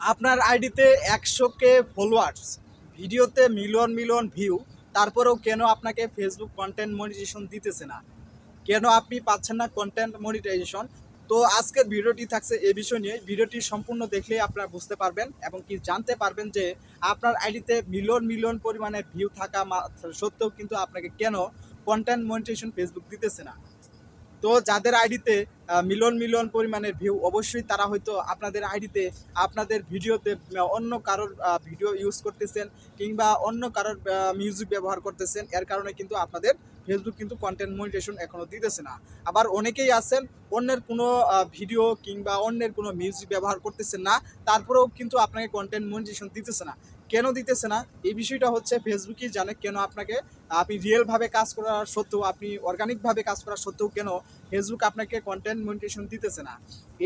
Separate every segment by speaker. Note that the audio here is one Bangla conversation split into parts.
Speaker 1: আপনার আইডিতে একশো কে ফলোয়ার্স ভিডিওতে মিলিয়ন মিলিয়ন ভিউ তারপরেও কেন আপনাকে ফেসবুক কন্টেন্ট মনিটাইজেশন দিতেছে না? কেন আপনি পাচ্ছেন না কন্টেন্ট মনিটাইজেশন তো আজকের ভিডিওটি থাকছে এ বিষয় নিয়ে। ভিডিওটি সম্পূর্ণ দেখলেই আপনারা বুঝতে পারবেন এবং কি জানতে পারবেন যে আপনার আইডিতে মিলিয়ন মিলিয়ন পরিমাণে ভিউ থাকা সত্ত্বেও কিন্তু আপনাকে কেন কন্টেন্ট মনিটাইজেশন ফেসবুক দিতেছে না? তো যাদের আইডিতে মিলিয়ন মিলন পরিমাণের ভিউ অবশ্যই তারা হয়তো আপনাদের আইডিতে আপনাদের ভিডিওতে অন্য কারোর ভিডিও ইউজ করতেছেন কিংবা অন্য কারোর মিউজিক ব্যবহার করতেছেন। এর কারণে কিন্তু আপনাদের ফেসবুক কিন্তু কন্টেন্ট মনিটেশন এখনও দিতেছে না। আবার অনেকেই আছেন, অন্যের কোনো ভিডিও কিংবা অন্যের কোনো মিউজিক ব্যবহার করতেছেন না, তারপরেও কিন্তু আপনাকে কন্টেন্ট মনিটেশন দিতেছে না। কেন দিতেছে না? এই বিষয়টা হচ্ছে ফেসবুকই জানে কেন আপনাকে, আপনি রিয়েলভাবে কাজ করার সত্ত্বেও, আপনি অর্গানিকভাবে কাজ করার সত্ত্বেও কেন ফেসবুক আপনাকে কন্টেন্ট মনিটেশন দিতেছে না?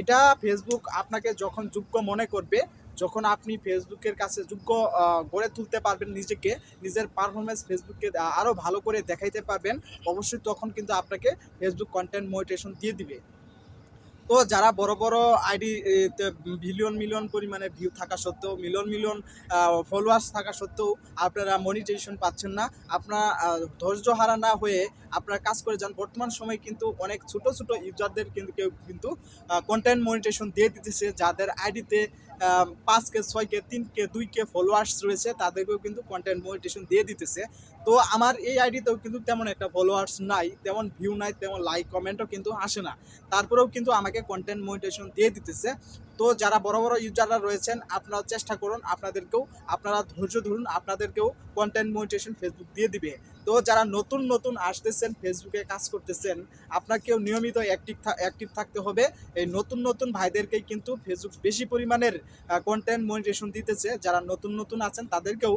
Speaker 1: এটা ফেসবুক আপনাকে যখন যোগ্য মনে করবে, যখন আপনি ফেসবুকের কাছে যোগ্য গড়ে তুলতে পারবেন নিজেকে, নিজের পারফরমেন্স ফেসবুককে আরও ভালো করে দেখাইতে পারবেন, অবশ্যই তখন কিন্তু আপনাকে ফেসবুক কন্টেন্ট মনিটেশন দিয়ে দিবে। তো যারা বড় বড় আইডি বিলিয়ন মিলিয়ন পরিমাণে ভিউ থাকা সত্ত্বেও মিলিয়ন মিলিয়ন ফলোয়ার্স থাকা সত্ত্বেও আপনারা মনিটাইজেশন পাচ্ছেন না। আপনার ধৈর্য হারা না হয়ে আপনারা কাজ করে যান। বর্তমান সময়ে কিন্তু অনেক ছোট ছোট ইউজারদের কিন্তু কেউ কিন্তু কন্টেন্ট মনিটেশন দিয়ে দিতেছে। যাদের আইডিতে পাঁচ কে ছয় কে তিন কে দুই কে ফলোয়ার্স রয়েছে, তাদেরকেও কিন্তু কন্টেন্ট মনিটেশন দিয়ে দিতেছে। তো আমার এই আইডিতেও কিন্তু তেমন একটা ফলোয়ার্স নাই, তেমন ভিউ নাই, তেমন লাইক কমেন্টও কিন্তু আসে না। তারপরেও কিন্তু আমাকে কন্টেন্ট মনিটেশন দিয়ে দিতেছে। তো যারা বড় বড় ইউজাররা রয়েছেন, আপনারা চেষ্টা করুন, আপনাদেরকেও, আপনারা ধৈর্য ধরুন, আপনাদেরকেও কন্টেন্ট মনিটেশন ফেসবুক দিয়ে দিবে। তো যারা নতুন নতুন আসতেছেন ফেসবুকে কাজ করতেছেন, আপনাকেও নিয়মিত অ্যাক্টিভ অ্যাক্টিভ থাকতে হবে। এই নতুন নতুন ভাইদেরকেই কিন্তু ফেসবুক বেশি পরিমাণের কন্টেন্ট মনিটেশন দিতেছে। যারা নতুন নতুন আছেন, তাদেরকেও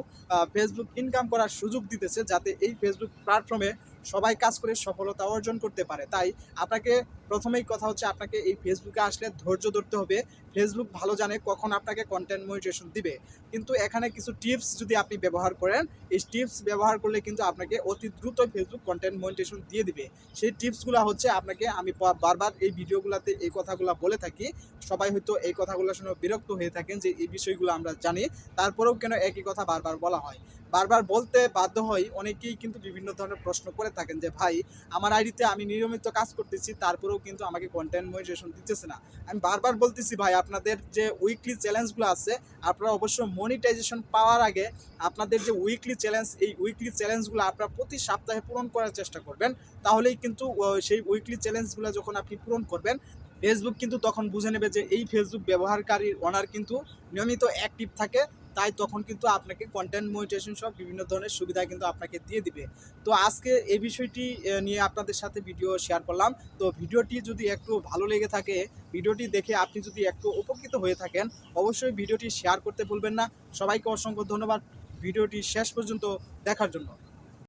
Speaker 1: ফেসবুক ইনকাম করার সুযোগ দিতেছে, যাতে এই ফেসবুক প্ল্যাটফর্মে সবাই কাজ করে সফলতা অর্জন করতে পারে। তাই আপনাকে প্রথমেই কথা হচ্ছে, আপনাকে এই ফেসবুকে আসলে ধৈর্য ধরতে হবে। ফেসবুক ভালো জানে কখন আপনাকে কন্টেন্ট মনিটেশন দিবে। কিন্তু এখানে কিছু টিপস যদি আপনি ব্যবহার করেন, এই টিপস ব্যবহার করলে কিন্তু আপনাকে অতি দ্রুত ফেসবুক কন্টেন্ট মনিটেশন দিয়ে দিবে। সেই টিপসগুলো হচ্ছে আপনাকে আমি বারবার এই ভিডিওগুলোতে এই কথাগুলো বলে থাকি। সবাই হয়তো এই কথাগুলো শুনে বিরক্ত হয়ে থাকেন যে এই বিষয়গুলো আমরা জানি। তারপরেও কেন একই কথা বারবার বলা হয়? বারবার বলতে বাধ্য হই অনেকেই কিন্তু বিভিন্ন ধরনের প্রশ্ন করে থাকেন যে, ভাই, আমার আইডিতে আমি নিয়মিত কাজ করতেছি, তারপরেও কিন্তু আমাকে কন্টেন্ট মনিটেশন দিতেছে না। আমি বারবার বলতেছি, ভাই, আপনাদের যে উইকলি চ্যালেঞ্জগুলো আছে, আপনারা অবশ্য মনিটাইজেশন পাওয়ার আগে আপনাদের যে উইকলি চ্যালেঞ্জ এই উইকলি চ্যালেঞ্জগুলো আপনারা প্রতি সপ্তাহে পূরণ করার চেষ্টা করবেন। তাহলেই কিন্তু সেই উইকলি চ্যালেঞ্জগুলো যখন আপনি পূরণ করবেন ফেসবুক কিন্তু তখন বুঝে নেবে যে এই ফেসবুক ব্যবহারকারীর ওনার কিন্তু নিয়মিত অ্যাক্টিভ থাকে। তাই তখন কিন্তু আপনাকে কন্টেন্ট মনিটেশন সব বিভিন্ন ধরনের সুবিধা কিন্তু আপনাকে দিয়ে দিবে। তো আজকে এই বিষয়টি নিয়ে আপনাদের সাথে ভিডিও শেয়ার করলাম। তো ভিডিওটি যদি একটু ভালো লেগে থাকে, ভিডিওটি দেখে আপনি যদি একটু উপকৃত হয়ে থাকেন, অবশ্যই ভিডিওটি শেয়ার করতে ভুলবেন না। সবাইকে অসংখ্য ধন্যবাদ। ভিডিওটি শেষ পর্যন্ত দেখার জন্য।